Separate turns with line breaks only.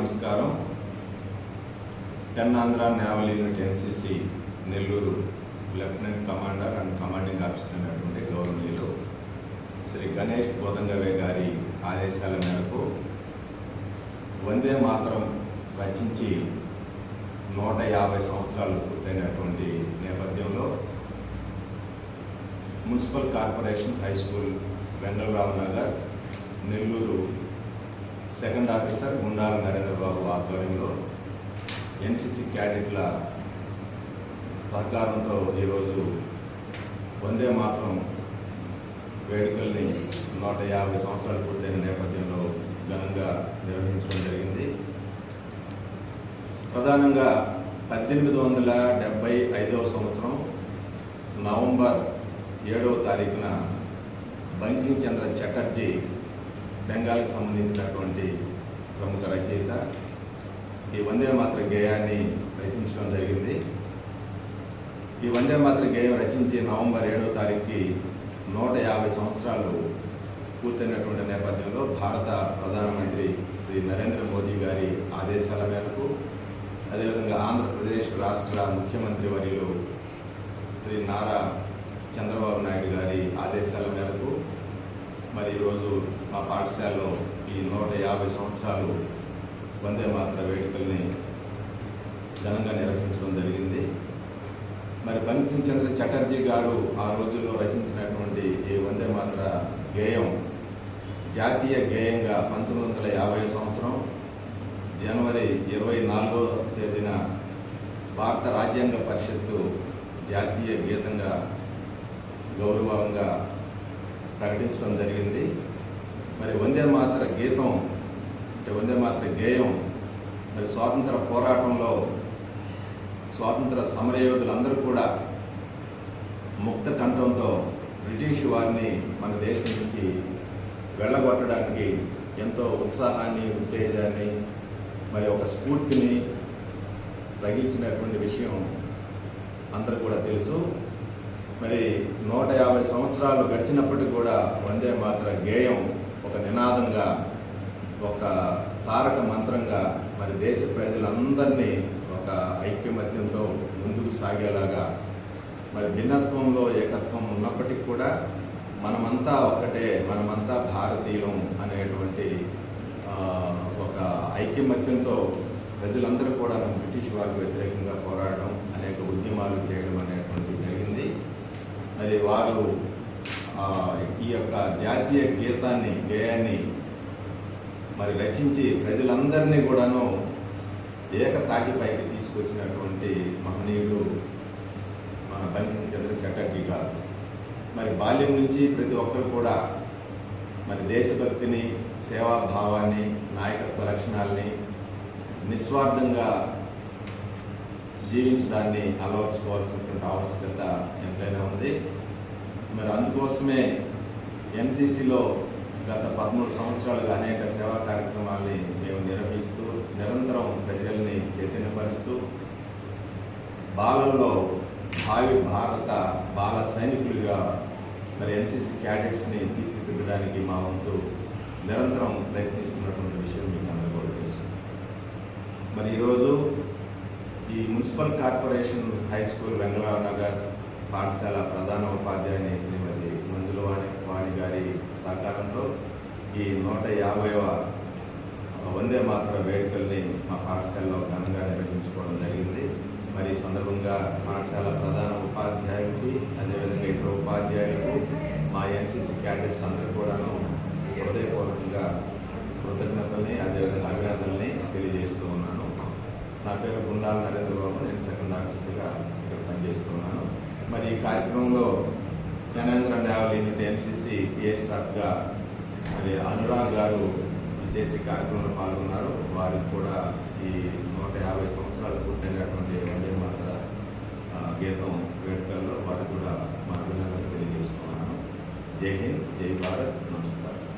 నమస్కారం. Ten Andhra naval unit NCC Nellore lieutenant commander and commanding officer అయినటువంటి గౌరవనీయులు శ్రీ గణేష్ గోదంగవే గారి ఆదేశాల మేరకు వందే మాత్రం రచించి నూట యాభై సంవత్సరాలు పూర్తయినటువంటి నేపథ్యంలో municipal corporation high school Vengalarao Nagar Nellore second officer Gundala Narendrababu ఆధ్వర్యంలో ఎన్సిసి క్యాడెట్ల సహకారంతో ఈరోజు వందే మాత్రం వేడుకల్ని నూట యాభై సంవత్సరాలు పూర్తయిన నేపథ్యంలో ఘనంగా నిర్వహించడం జరిగింది. ప్రధానంగా పద్దెనిమిది వందల డెబ్బై ఐదవ సంవత్సరం నవంబర్ ఏడవ తారీఖున బంకిం చంద్ర చటర్జీ బెంగాల్కి సంబంధించినటువంటి ప్రముఖ రచయిత ఈ వందే మాత్ర గేయాన్ని రచించడం జరిగింది. ఈ వందే మాత్ర గేయం రచించి నవంబర్ ఏడవ తారీఖుకి నూట యాభై సంవత్సరాలు పూర్తయినటువంటి నేపథ్యంలో భారత ప్రధానమంత్రి శ్రీ నరేంద్ర మోదీ గారి ఆదేశాల మేరకు అదేవిధంగా ఆంధ్రప్రదేశ్ రాష్ట్ర ముఖ్యమంత్రి వర్యులు శ్రీ నారా చంద్రబాబు నాయుడు గారి ఆదేశాల మేరకు మరి ఈరోజు మా పాఠశాలలో ఈ నూట యాభై సంవత్సరాలు వందే మాత్ర వేడుకల్ని ఘనంగా నిర్వహించడం జరిగింది. మరి బంకిం చంద్ర చటర్జీ గారు ఆ రోజుల్లో రచించినటువంటి ఈ వందే మాత్ర గేయం జాతీయ గేయంగా పంతొమ్మిది వందల యాభై సంవత్సరం జనవరి ఇరవై నాలుగో తేదీన భారత రాజ్యాంగ పరిషత్తు జాతీయ గీతంగా గౌరవంగా ప్రకటించడం జరిగింది. మరి వందే మాత్ర గీతం అంటే వందే మాత్ర గేయం. మరి స్వాతంత్ర పోరాటంలో స్వాతంత్ర సమరయోధులందరూ కూడా ముక్త కంఠంతో బ్రిటిష్ వారిని మన దేశం నుంచి వెళ్ళగొట్టడానికి ఎంతో ఉత్సాహాన్ని ఉత్తేజాన్ని మరి ఒక స్ఫూర్తిని రగిల్చినటువంటి విషయం అందరూ కూడా తెలుసు. మరి నూట యాభై సంవత్సరాలు గడిచినప్పటికీ కూడా వందే మాత్ర గేయం ఒక నినాదంగా ఒక తారక మంత్రంగా మరి దేశ ప్రజలందరినీ ఒక ఐక్యమత్యంతో ముందుకు సాగేలాగా మరి భిన్నత్వంలో ఏకత్వం ఉన్నప్పటికీ కూడా మనమంతా ఒక్కటే మనమంతా భారతీయులం అనేటువంటి ఒక ఐక్యమత్యంతో ప్రజలందరూ కూడా బ్రిటిష్ వారికి వ్యతిరేకంగా పోరాడడం అనేక ఉద్యమాలు చేయడం అనేటువంటి మరి వారు ఈ యొక్క జాతీయ గీతాన్ని గేయాన్ని మరి రచించి ప్రజలందరినీ కూడాను ఏకతాటిపైకి తీసుకొచ్చినటువంటి మహనీయుడు మన బంకిం చటర్జీ గారు. మరి బాల్యం నుంచి ప్రతి ఒక్కరు కూడా మరి దేశభక్తిని సేవాభావాన్ని నాయకత్వ లక్షణాలని నిస్వార్థంగా జీవించడాన్ని అలవర్చుకోవాల్సినటువంటి ఆవశ్యకత ఎంతైనా ఉంది. మరి అందుకోసమే ఎన్సీసీలో గత పదమూడు సంవత్సరాలుగా అనేక సేవా కార్యక్రమాల్ని మేము నిర్వహిస్తూ నిరంతరం ప్రజల్ని చైతన్యపరుస్తూ బాలల్లో భావి భారత బాల సైనికులుగా మరి ఎంసీసీ క్యాడెట్స్ని తీర్చిదిద్దడానికి మా వంతు నిరంతరం ప్రయత్నిస్తున్నటువంటి విషయం మీకు అందరూ కూడా తెలుసు. మరి ఈరోజు municipal corporation high school Vengalarao Nagar పాఠశాల ప్రధాన ఉపాధ్యాయుని శ్రీమతి మంజులవాణి వాణి గారి సహకారంతో ఈ నూట యాభైవ వందే మాతర వేడుకల్ని మా పాఠశాలలో ఘనంగా నిర్వహించుకోవడం జరిగింది. మరి సందర్భంగా పాఠశాల ప్రధాన ఉపాధ్యాయులకి అదేవిధంగా ఇతర ఉపాధ్యాయులకు మా ఎన్సీసీ క్యాడెట్స్ అందరూ కూడాను హృదయపూర్వకంగా కృతజ్ఞతల్ని అదేవిధంగా అభినందనల్ని తెలియజేస్తూ ఉన్నాను. నా పేరు గుండాల నరేంద్ర బాబు ఆఫీసర్గా ఇక్కడ పనిచేస్తున్నాను. మరి ఈ కార్యక్రమంలో Gnanendra naval unit NCC PA స్టాఫ్గా మరి అనురాగ్ గారు చేసే కార్యక్రమంలో పాల్గొన్నారు. వారికి కూడా ఈ నూట యాభై సంవత్సరాలు పూర్తయినటువంటి వందే మాత్ర గీతం వేడుకల్లో వారికి కూడా మా అభినందనలు తెలియజేస్తున్నాను. జై హింద్ జై భారత్ నమస్కారం.